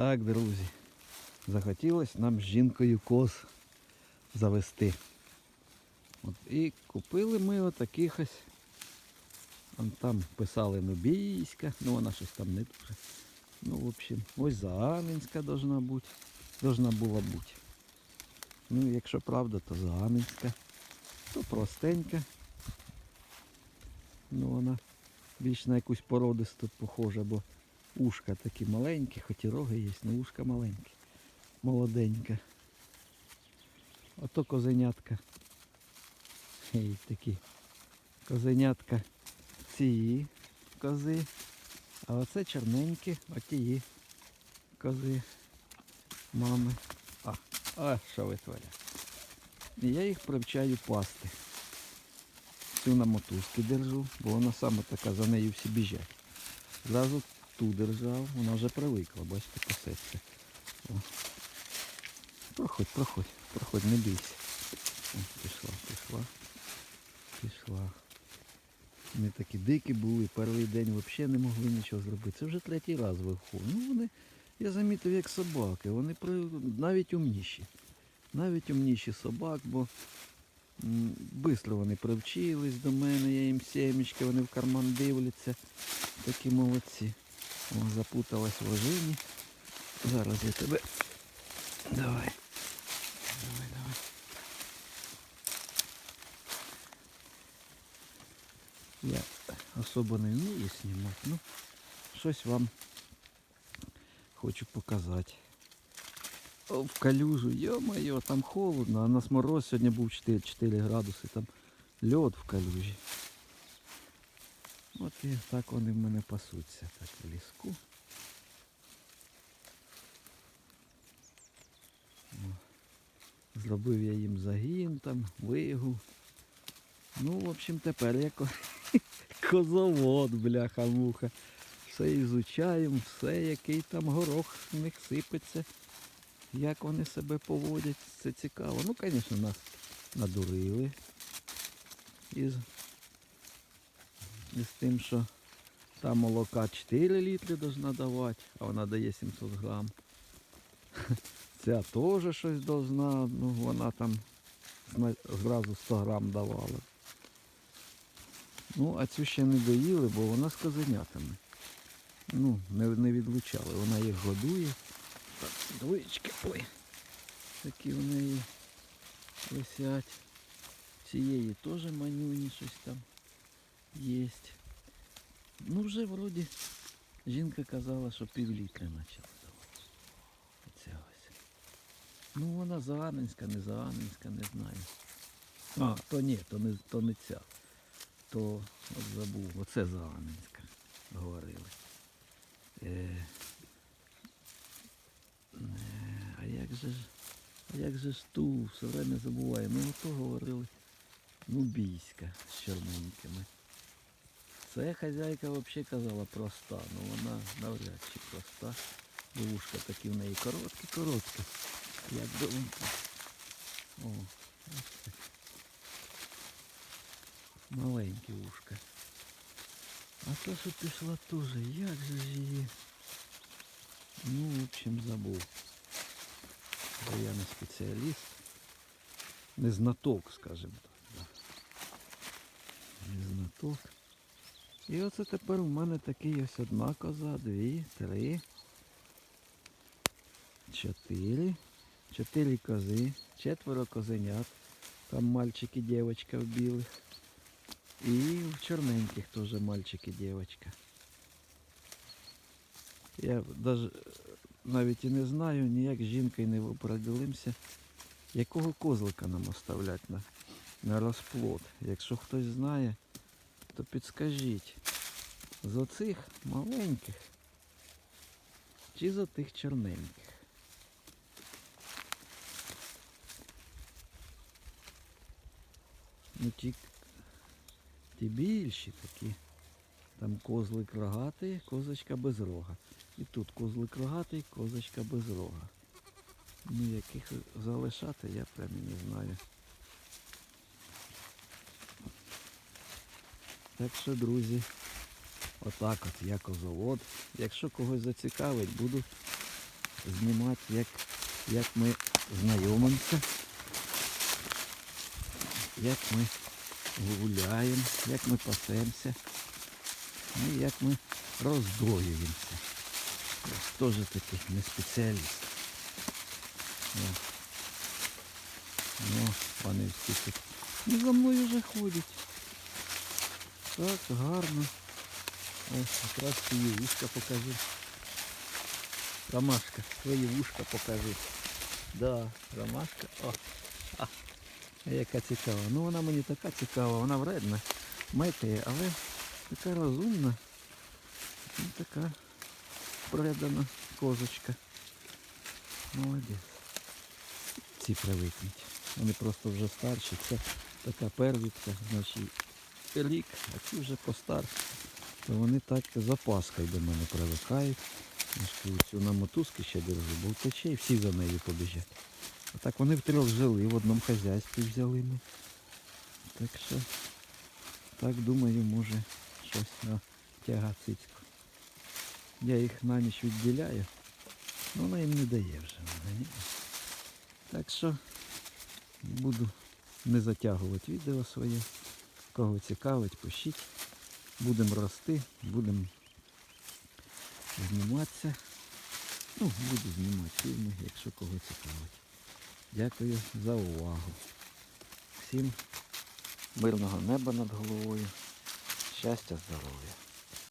Так, друзі, захотілося нам з жінкою коз завести. От, і купили ми отаких ось. Там писали Нубійська, ну вона щось там не дуже. Ну, в общем, ось Заанинська должна бути. Должна була бути. Ну, якщо правда, то Заанинська. То простенька. Ну вона більш на якусь породисту похожа, бо ушка такі маленькі, хоч і роги є, але ушка маленькі. Молоденька. Ото козенятка. Ей, такі козенятка ці кози. А оце чорненькі, отії кози мами. А, а що витворяє? І я їх привчаю пасти. Цю на мотузки держу, бо вона саме така, за нею всі біжать. Зразу ту держав, вона вже привикла, бачите. О. Проходь, проходь, проходь, не бійся. О, пішла, пішла, пішла. Вони такі дикі були, перший день взагалі не могли нічого зробити. Це вже третій раз виходить. Ну вони, я замітив, як собаки, вони при... навіть умніші. Навіть умніші собак, бо Бистро вони привчились до мене, я їм сімечки, вони в карман дивляться. Такі молодці. О, запуталась в ожині. Зараз я тебе. Давай. Давай, давай. Я особо не вмію знімати, ну щось вам хочу показати. О, в калюжу, йо-моє, там холодно, а на мороз сьогодні був 4, 4 градуси, там льод в калюжі. От і так вони в мене пасуться, так в ліску. Зробив я їм загін там, вигул. Ну, в общем, тепер я ко- козовод, бляха-муха. Все ізучаємо, все, який там горох в них сипеться. Як вони себе поводять, це цікаво. Ну, звісно, нас надурили із, із тим, що там молока 4 літри должна давати, а вона дає 700 грам. Ця теж щось должна, ну вона там зразу 100 грам давала. Ну, а цю ще не доїли, бо вона з козенятами. Ну, не, не відлучали. Вона їх годує. Так, двоєчки, ой. Такі в неї висять. Цієї теж манюні щось там є. Ну вже вроді жінка казала, що пів літра почала давати. Оця ось. Ну вона заанинська, не заанинська, не знаю. А, то ні, то не, то не ця. То от забув, оце заанинська, говорили. Е, Е, А як же ж, а як же ж ту, все время забуваю. Ми ото говорили нубійська з чорненькими. Це хазяйка взагалі казала проста, ну вона навряд чи проста. Бо Вушка такі в неї короткі-короткі. Як думаєте? О, ось це. Маленькі вушка. А то, що пішла теж, як же ж її? Ну, в общем, забув. Бо я не спеціаліст. Не знаток, скажімо так. Да. Не знаток. І оце тепер у мене такий ось одна коза, дві, три, чотири. Чотири кози, четверо козенят. Там мальчик і дівчинка в білих. І в чорненьких теж мальчик і дівчинка. Я навіть і не знаю, ніяк з жінкою не определимося, якого козлика нам оставляти на, на розплод. Якщо хтось знає, то підскажіть, з оцих маленьких чи з отих чорненьких. Ну ті, ті більші такі. Там козлик рогатий, козочка без рога. І тут козлик рогатий, козочка без рога. Ну яких залишати, я прям не знаю. Так що, друзі, отак от я козовод. Якщо когось зацікавить, буду знімати, як, як ми знайомимося, як ми гуляємо, як ми пасемося, ну, і як ми роздоюємося. Теж такий не спеціаліст. О. Ну, вони всі тут. Ну, за мною вже ходять. Так, гарно. Ось якраз свої вушка покажи. Ромашка, свої вушка покажи. Да, ромашка. О. А, яка цікава. Ну вона мені така цікава, вона вредна, мекає, але така розумна. Ну, така предана козочка. Молодець. Ці привикнуть. Вони просто вже старші. Це така первітка, значить рік, а ці вже постарші. То вони так запаскою до мене привикають. Цю на мотузки ще держу, бо втече і всі за нею побіжать. А так вони втрьох жили, в одному хазяйстві взяли ми. Так що, так думаю, може щось на тяга цицьку. Я їх на ніч відділяю, але вона їм не дає вже. ні. Так що буду не затягувати відео своє. Кого цікавить, пишіть. Будемо рости, будемо зніматися. Ну, буду знімати фільми, якщо кого цікавить. Дякую за увагу. Всім мирного неба над головою. Щастя, здоров'я.